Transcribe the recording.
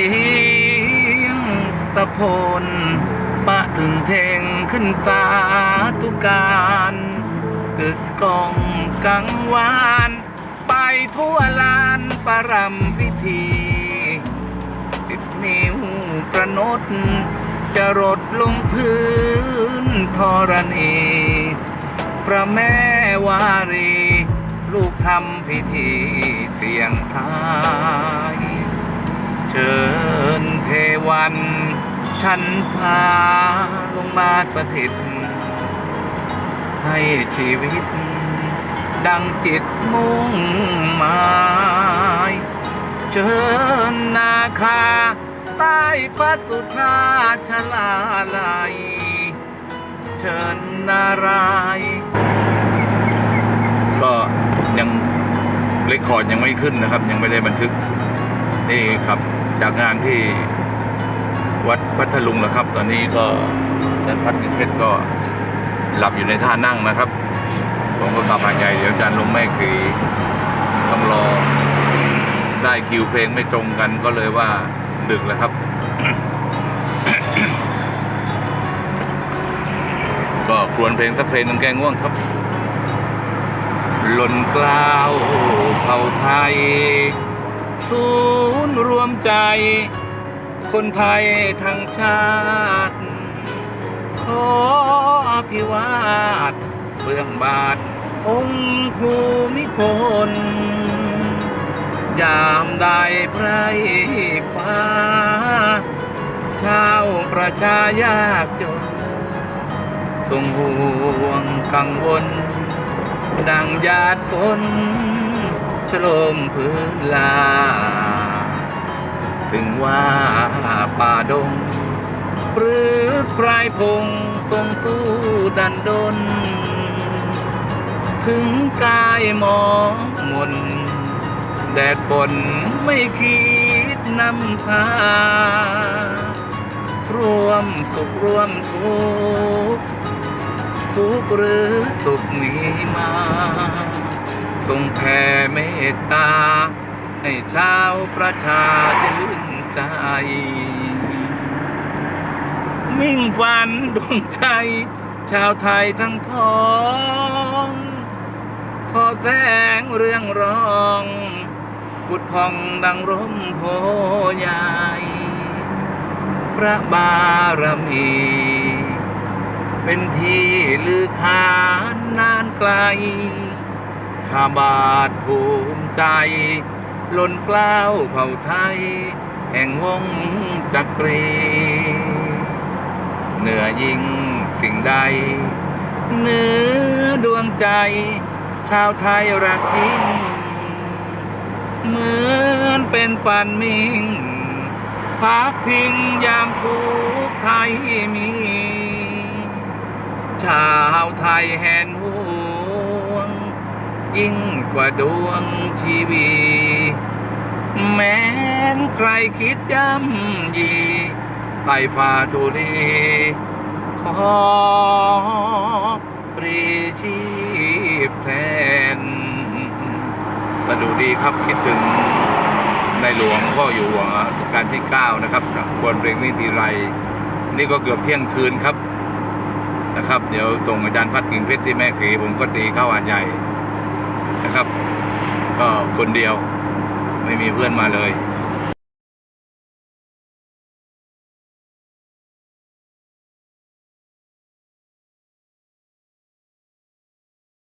สียงตะพนปะถึงเทงขึ้นสาธุการกึกกองกังวาน ไปทั่วลานประรำพิธี สิบนิ้วประนดจะรดลงพื้นธรณีพระแม่วารี ลูกทำพิธีเสียงทาย ชิญเทวันฉันพาลงมาสถิต ให้ชีวิต ดังจิตมุ่งหมายเชิญนาคา ใต้พระสุธาชลาลัย เชิญนารายก็ยังเรคคอร์ดยังไม่ขึ้นนะครับ ยังไม่ได้บันทึกนี่ครับ จากงานที่วัดพัทลุงนะครับ ตอนนี้ก็อาจารย์พัดกินเพชรก็หลับอยู่ในท่านั่งนะครับ ผมก็กลับหาใหญ่เดี๋ยวอาจารย์ลงแม่กรีต้องรอได้คิวเพลงไม่ตรงกันก็เลยว่าดึกแล้วครับ ก็ควนเพลงสักเพลงหนึงแกง่วงครับหล่นกล้าวเผ่าไทย ศูนย์รวมใจ คนไทยทั้งชาติ ขออภิวาทเบื้องบาท องค์ภูมิพลยามได้ไพรฟ้า ชาวประชายากจนทรงห่วงกังวล ดังญาติคน ชโลมพื้นลา ถึงว่าป่าดง หรือปลายพงทรงสู้ดันดน ถึงกายหมองมน แดดฝนไม่คิดนำพา ร่วมสุขร่วมทุกข์ทุกข์หรือสุขนี้มา ทรงแผ่เมตตา ให้ชาวประชาชื่นใจ มิ่งฝันดวงใจ ชาวไทยทั้งพ้องทอแสงเรื่องร้องพุดพองดังร่มโพใหญ่พระบารมี เป็นที่ลือขานนานไกล ข้าบาทภูมิใจ ล้นเกล้าวเผ่าไทย แห่งวงจักรี เหนือยิ่งสิ่งใดเหนือดวงใจ ชาวไทยรักยิ่งเหมือนเป็นฝันมิ่งพักพิงยามทุกข์ไทยมี ชาวไทยแห่นห่ว ยิ่งกว่าดวงชีวีแม้นใครคิดย่ำยีไปพาทุลีขอปรีชีพแทน สะดุดีครับคิดถึงในหลวงพ่ออยู่หัวรัชการที่ 9 นะครับบนเพลงนี้ทีไร นี่ก็เกือบเที่ยงคืนครับนะครับ เดี๋ยวส่งอาจารย์พัดกิ่งเพชรที่แม่ขีผมก็ตีเข้าอ่านใหญ่ นะครับ ก็คนเดียวไม่มีเพื่อนมาเลย